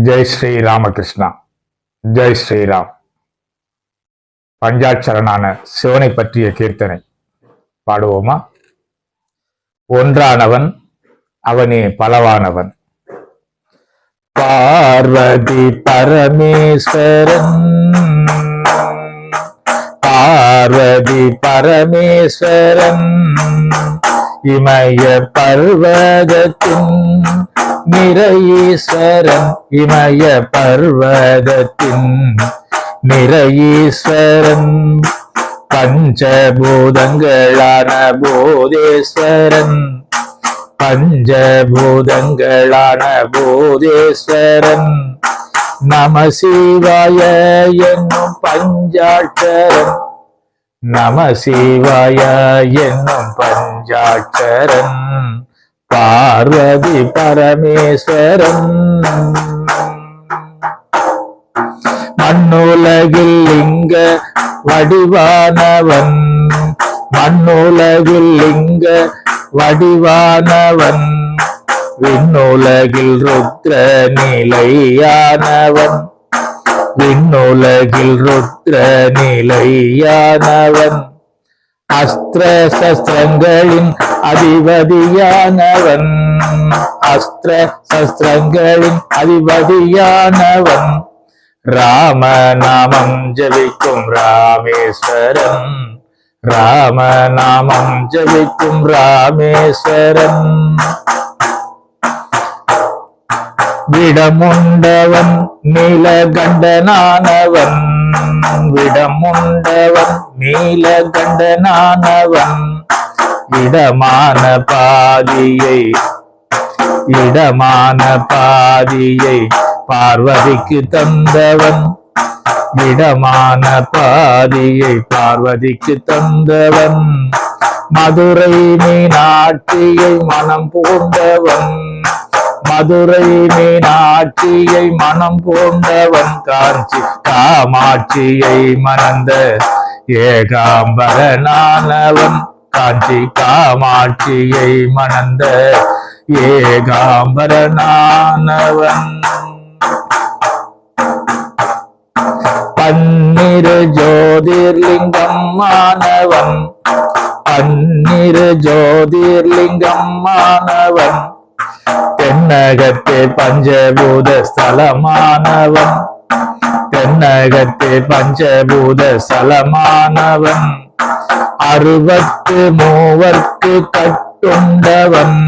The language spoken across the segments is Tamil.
ஜெய் ஸ்ரீ ராமகிருஷ்ணா ஜெய் ஸ்ரீராம். பஞ்சாட்சரனான சிவனை பற்றிய கீர்த்தனை. பாடுவோமா? ஒன்றானவன் அவனே பலவானவன். பார்வதி பரமேஸ்வரன். பார்வதி பரமேஸ்வரன். இமய பர்வதத்தின் நிறையீஸ்வரன் இமய பர்வதத்தின் நிறையீஸ்வரன் பஞ்சபூதங்களான போதேஸ்வரன் பஞ்சபூதங்களான போதேஸ்வரன். நம சிவாய என்னும் பஞ்சாட்சரன் நம சிவாய என்னும் பஞ்சாட்சரன் பார்வதி பரமேஸ்வரன். மண்ணுலகில் லிங்க வடிவானவன் மண்ணுலகில் லிங்க வடிவானவன். விண்ணுலகில் ருத்ர நிலையானவன். விண்ணுலகில் ருத்ர நிலையானவன். அஸ்திர சஸ்திரங்களின் அதிபதியானவன். அஸ்திர சஸ்திரங்களின் அதிபதியானவன். ராம நாமம் ஜபிக்கும் ராமேஸ்வரன். ராம நாமம் ஜபிக்கும் ராமேஸ்வரன். விடமுண்டவன் நீலகண்டனானவன். விடமுண்டவன் நீலகண்டனானவன். இடமான பாதியை இடமான பாதியை பார்வதிக்கு தந்தவன். இடமான பாதியை பார்வதிக்கு தந்தவன். மதுரை மீனாட்சியை மனம் பூண்டவன். மதுரை மீனாட்சியை மனம் பூண்டவன் காஞ்சி காமாட்சியை மணந்த ஏகாம்பரனானவன் காஞ்சி காமாட்சியை மணந்த ஏகாம்பரனானவன். பன்னிரு ஜோதிர்லிங்கம் மாணவன் பன்னிரு ஜோதிர்லிங்கம் மாணவன் தென்னகத்தே பஞ்சபூத ஸ்தலமானவன் தென்னகத்தே பஞ்சபூத ஸ்தலமானவன் அறுபத்து மூவர்க்கு கட்டுண்டவன்.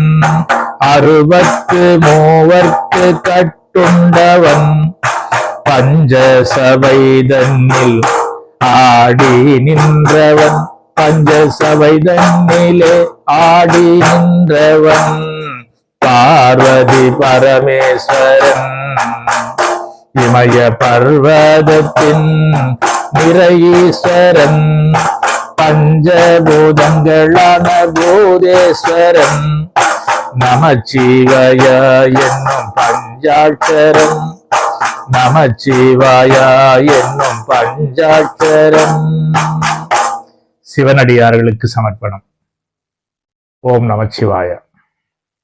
அறுபத்து மூவர்க்கு கட்டுண்டவன். பஞ்சசபை தன்னில் ஆடி நின்றவன். பஞ்சசபை தன்னிலே ஆடி நின்றவன். பார்வதி பரமேஸ்வரன். இமய பர்வதத்தின் நிறையீஸ்வரன் பஞ்சபூதங்களான பூதேஸ்வரன் நமச்சிவய என்னும் பஞ்சாட்சரம். நமச்சிவாய என்னும் பஞ்சாட்சரம். சிவனடியார்களுக்கு சமர்ப்பணம். ஓம் நமச்சிவாய.